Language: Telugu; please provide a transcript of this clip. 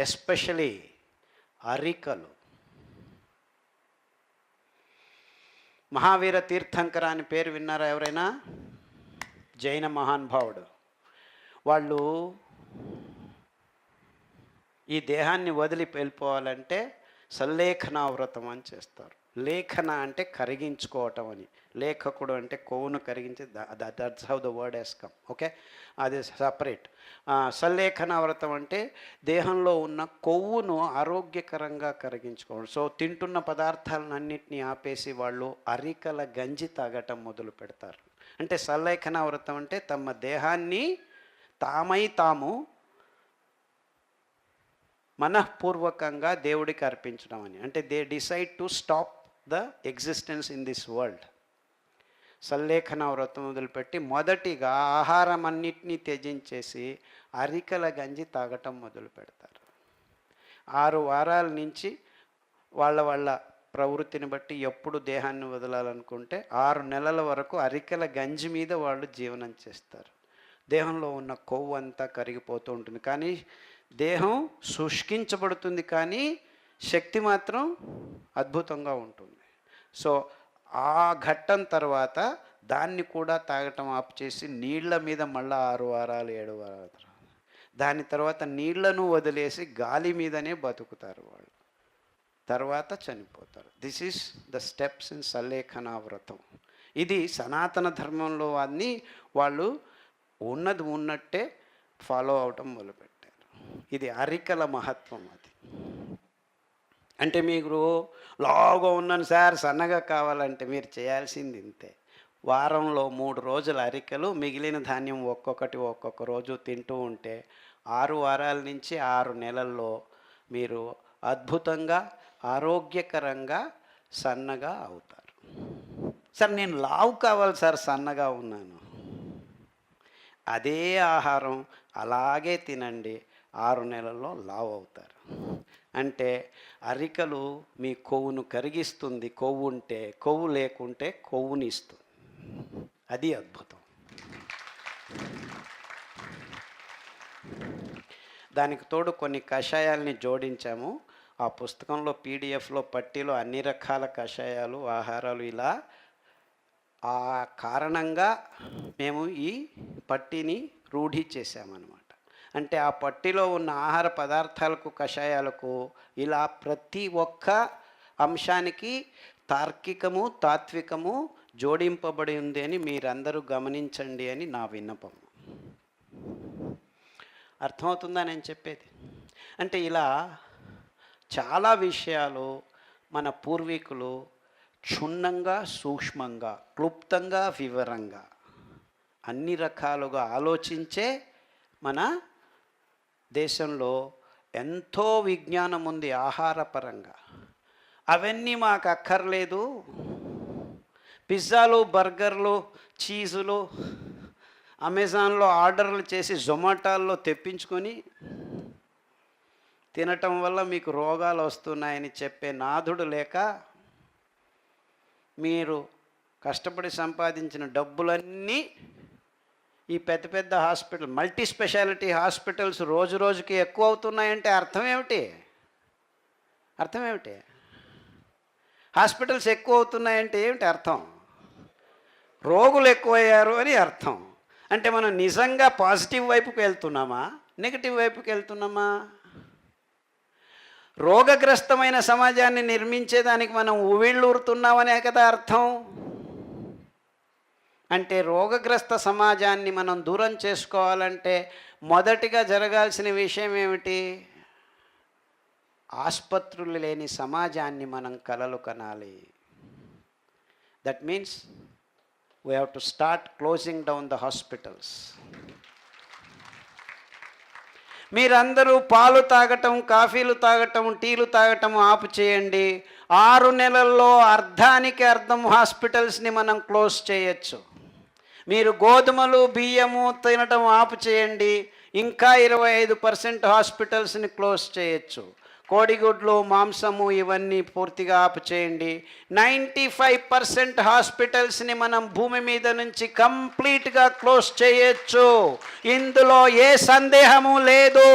ఎస్పెషలీ అరికలు. మహావీర తీర్థంకర అని పేరు విన్నారా ఎవరైనా? జైన మహానుభావుడు. వాళ్ళు ఈ దేహాన్ని వదిలి వెళ్ళిపోవాలంటే సల్లేఖనా వ్రతం అని చేస్తారు. లేఖన అంటే కరిగించుకోవటం అని. లేఖకుడు అంటే కొవ్వును కరిగించి that's how the word is come okay అది సపరేట్ సల్లేఖన వ్రతం అంటే దేహంలో ఉన్న కొవ్వును ఆరోగ్యకరంగా కరిగించుకోవడం. సో తింటున్న పదార్థాలన్నింటినీ ఆపేసి వాళ్ళు అరికల గంజి తాగటం మొదలు పెడతారు. అంటే సల్లేఖన వ్రతం అంటే తమ దేహాన్ని తామై తాము మనఃపూర్వకంగా దేవుడికి అర్పించడం అని. అంటే they decide to stop the existence in this world. సల్లేఖన వ్రతం మొదలుపెట్టి మొదటిగా ఆహారం అన్నిటినీ త్యజించేసి అరికల గంజి తాగటం మొదలు పెడతారు. ఆరు వారాల నుంచి వాళ్ళ వాళ్ళ ప్రవృత్తిని బట్టి ఎప్పుడు దేహాన్ని వదలాలనుకుంటే ఆరు నెలల వరకు అరికల గంజి మీద వాళ్ళు జీవనం చేస్తారు. దేహంలో ఉన్న కొవ్వు అంతా కరిగిపోతూ ఉంటుంది. కానీ దేహం శుష్కించబడుతుంది కానీ శక్తి మాత్రం అద్భుతంగా ఉంటుంది. సో ఆ ఘట్టం తర్వాత దాన్ని కూడా తాగటం ఆపు చేసి నీళ్ళ మీద మళ్ళీ ఆరు వారాలు ఏడు వారాలు దాని తర్వాత నీళ్ళను వదిలేసి గాలి మీదనే బతుకుతారు వాళ్ళు. తర్వాత చనిపోతారు. This is the steps in సల్లేఖనా వ్రతం ఇది సనాతన ధర్మంలో అన్ని వాళ్ళు ఉన్నది ఉన్నట్టే ఫాలో అవటం మొదలుపెట్టారు. ఇది అరికల మహత్వం అది. అంటే మీరు లావుగా ఉన్నాను సార్ సన్నగా కావాలంటే మీరు చేయాల్సింది ఇంతే. వారంలో మూడు రోజుల అరికలు మిగిలిన ధాన్యం ఒక్కొక్కటి ఒక్కొక్క రోజు తింటూ ఉంటే ఆరు వారాల నుంచి ఆరు నెలల్లో మీరు అద్భుతంగా ఆరోగ్యకరంగా సన్నగా అవుతారు. సార్ నేను లావు కావాలి సార్ సన్నగా ఉన్నాను. అదే ఆహారం అలాగే తినండి ఆరు నెలల్లో లావు అవుతారు. అంటే అరికలు మీ కొవ్వును కరిగిస్తుంది. కొవ్వు ఉంటే కొవ్వు లేకుంటే కొవ్వుని ఇస్తుంది. అది అద్భుతం. దానికి తోడు కొన్ని కషాయాల్ని జోడించాము. ఆ పుస్తకంలో పీడిఎఫ్లో పట్టీలో అన్ని రకాల కషాయాలు ఆహారాలు ఇలా. ఆ కారణంగా మేము ఈ పట్టీని రూఢి చేశామన్నమాట. అంటే ఆ పట్టిలో ఉన్న ఆహార పదార్థాలకు కషాయాలకు ఇలా ప్రతి ఒక్క అంశానికి తార్కికము తాత్వికము జోడింపబడి ఉంది అని మీరందరూ గమనించండి అని నా విన్నపం. అర్థమవుతుందా నేను చెప్పేది? అంటే ఇలా చాలా విషయాలు మన పూర్వీకులు క్షుణ్ణంగా సూక్ష్మంగా క్లుప్తంగా వివరంగా అన్ని రకాలుగా ఆలోచించే మన దేశంలో ఎంతో విజ్ఞానం ఉంది ఆహారపరంగా. అవన్నీ మాకు అక్కర్లేదు. పిజ్జాలు బర్గర్లు చీజులు అమెజాన్లో ఆర్డర్లు చేసి జొమాటోల్లో తెప్పించుకొని తినటం వల్ల మీకు రోగాలు వస్తున్నాయని చెప్పే నాథుడు లేక మీరు కష్టపడి సంపాదించిన డబ్బులన్నీ ఈ పెద్ద పెద్ద హాస్పిటల్ మల్టీ స్పెషాలిటీ హాస్పిటల్స్ రోజు రోజుకి ఎక్కువ అవుతున్నాయంటే అర్థం ఏమిటి? అర్థం ఏమిటి? హాస్పిటల్స్ ఎక్కువ అవుతున్నాయంటే ఏమిటి అర్థం? రోగులు ఎక్కువయ్యారు అని అర్థం. అంటే మనం నిజంగా పాజిటివ్ వైపుకి వెళ్తున్నామా? నెగిటివ్ వైపుకి వెళ్తున్నామా? రోగగ్రస్తమైన సమాజాన్ని నిర్మించేదానికి మనం ఉవిళ్ళూరుతున్నామనే కదా అర్థం. అంటే రోగగ్రస్త సమాజాన్ని మనం దూరం చేసుకోవాలంటే మొదటిగా జరగాల్సిన విషయం ఏమిటి? ఆసుపత్రులు లేని సమాజాన్ని మనం కలలు కనాలి. That means we have to start closing down the hospitals మీరందరూ పాలు తాగటం కాఫీలు తాగటం టీలు తాగటం ఆపు చేయండి. ఆరు నెలల్లో అర్ధానికి అర్థం హాస్పిటల్స్ని మనం క్లోజ్ చేయొచ్చు. మీరు గోధుమలు బియ్యము తినటం ఆపు చేయండి ఇంకా ఇరవై ఐదు పర్సెంట్ హాస్పిటల్స్ని క్లోజ్ చేయొచ్చు. కోడిగుడ్లు మాంసము ఇవన్నీ పూర్తిగా ఆపు చేయండి నైంటీ ఫైవ్ పర్సెంట్ హాస్పిటల్స్ని మనం భూమి మీద నుంచి కంప్లీట్గా క్లోజ్ చేయొచ్చు. ఇందులో ఏ సందేహము లేదు.